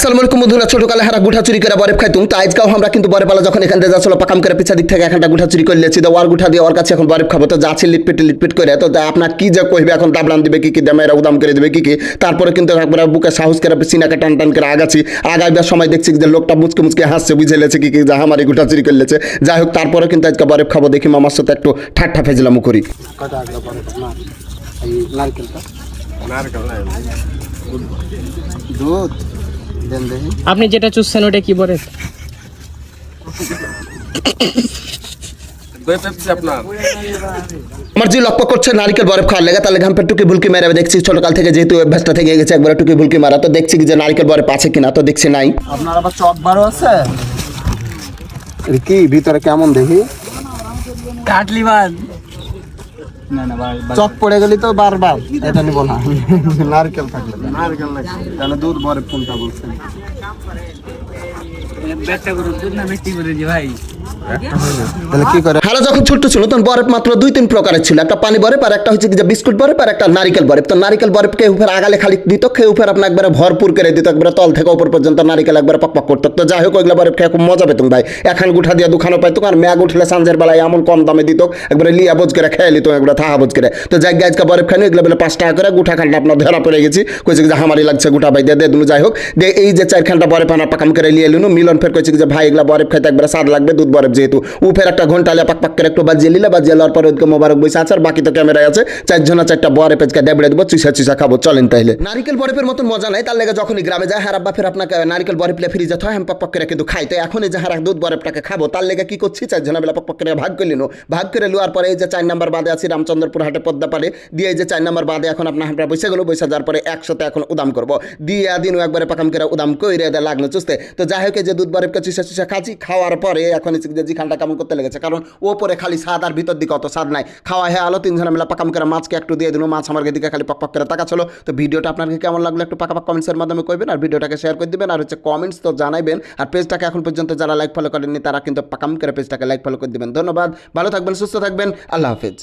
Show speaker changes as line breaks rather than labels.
আসসালামু আলাইকুম বন্ধুরা ছোটকালে হারা গুঠা চুরি করে বরেফ খাইতুম। তো আজকাও আমরা কিন্তু বরে পালা যখন এখান থেকে যাচ্ছিল পাকাম করে পিছা দিক থেকে এখানটা গুঠা চুরি করে লেছি তো ওর গুঠা দিয়ে ওর কাছে এখন বরেফ খাব। তো যাচ্ছে লিটপিট লিটপিট করে। তো তা আপনার কি যে কইবে এখন দাবলান দিবে কি কি দামেরা উদাম করে দিবে কি কি? তারপরে কিন্তু একবার বুকে সাহস করে সিনাকে টান টান করে আগাছি আগাইবার সময় দেখছি যে লোকটা মুচকে মুচকে হাসছে বুঝে লেছে কি কি যা আমারই গুঠা চুরি করে লেছে যাই হোক তারপরে কিন্তু আজকে বরেফ খাব। দেখি মামার সাথে একটু ঠাট্টা ফেজলাম করি।
নারকেলটা?
নারকেল
দুধ? দেন দেখি।
আপনি যেটা চুষছেন ওটা কি
বলেন আপনার।
আমার যে লক্ষ্য করছে নারিকেল বরফ খাওয়ার লেগে তাহলে ঘাম টুকি ভুলকি মেরে দেখছি ছোটকাল থেকে যেহেতু অভ্যাসটা থেকে গেছে একবার টুকি ভুলকি মারা। তো দেখছি যে নারিকেল বরফ আছে কিনা তো দেখছি নাই।
আপনার আবার চক বারো আছে? কি ভিতরে কেমন দেখি?
কাটলি
চক পড়ে গেলি তো বারবার এটা নিব না। নারকেল থাকলে। নারকেল তাহলে দুধ বরফ কোনটা বলছেন?
ব্যবসা করুন দুধ না মিষ্টি করে দি ভাই?
কি করে?
হারা যখন ছোট্ট ছিল তখন বরফ মাত্র দুই তিন প্রকারের ছিল। একটা পানি বরফ আর একটা হচ্ছে যে বিস্কুট বরফ আর একটা নারিকেল বরফ। তো নারিকেল বরফকে উপর আগালে খালি দিত খেয়ে উপর আপনার একবারে ভরপুর করে দিত একবারে তল থেকে উপর পর্যন্ত নারিকেল একবারে পক পক করতো। তো যাই হোক ওইগুলো বরফ খেয়ে খুব মজা পেতুম ভাই। এখন গুঠা দিয়ে দুখানো পাইতো আর ম্যাগ উঠলে সাঁঝের বেলায় এমন কম দামে দিত একবারে লিয়া বোঝ করে খেয়ে লিত একবারে থাহা বোঝ করে। তো যাই গাছকে বরফ খানি এগুলো বলে পাঁচ টাকা করে গুঠা খানটা আপনার ধরা পড়ে গেছি। কইছে যে হামারি লাগছে গুঠা ভাই দিয়ে দিয়ে দিলু যাই হোক। যে এই যে চারখানটা বরফ আনার পাকাম করে লিয়ে এলুন মিলন ফের কইছে যে ভাই এগুলা বরফ খাইতে একবারে স্বাদ লাগবে দুধ বরফ যেহেতু ও ফের একটা ঘণ্টা লিয়া পাক পাক একটু বাজিয়ে নিলে বাজিয়ে লওয়ার পরে ওদিকে মোবারক বসে আছে আর বাকি তো ক্যামেরায় আছে। চারজনা চারটা বরে পেঁচকা ডেবড়ে দেবো, চুষা চুষা খাব, চলেন তাইলে। নারিকেল বরফের মতন মজা নাই, তার লেগে যখনই গ্রামে যায় হার আব্বা ফের আপনাকে নারিকেল বরফ লে ফিরে যেতে হয় আমি পক পক কিন্তু খাই। তো এখন এই যে হারা দুধ বরফটাকে খাব, তার লেগে কি করছি? চারজনা বেলা পক পক করে ভাগ করে নিনো। ভাগ করে লওয়ার পরে এই যে চার নাম্বার বাদে আছি, রামচন্দ্রপুর হাটে পদ্মা পারে দিয়ে এই যে চার নাম্বার বাদে এখন আপনার আমরা বসে গেলো বসে যাওয়ার পরে একসাথে এখন উদাম করব। দিয়ে দিন একবারে পাকাম করে উদাম কইরে দেয় লাগল, চুষতে। তো যাই হোক যে দুধ বরফকে চুষা চুষা খাচ্ছি, খাওয়ার পরে এখন যে জিখানটা কেমন করতে লেগেছে। কারণ ওপরে খালি স্বাদ আর ভিতর দিকে অত স্বাদ নাই। খাওয়া হ্যাঁ আলো, তিনজনে মিলে পাকাম করে মাছকে একটু দিয়ে দিল। মাছ আমার দিকে খালি পাক করে তাকাচ্ছিল। তো ভিডিওটা আপনাকে কেমন লাগল একটু পাকা পাক কমেন্টসের মাধ্যমে কইবেন আর ভিডিওটাকে শেয়ার করে দিবেন। আর হচ্ছে কমেন্টস তো জানাইবেন। আর পেজটাকে এখন পর্যন্ত যারা লাইক ফলো করেননি, তারা কিন্তু পাকাম করে পেজটাকে লাইক ফলো করে দিবেন। ধন্যবাদ। ভালো থাকবেন, সুস্থ থাকবেন। আল্লাহ হাফেজ।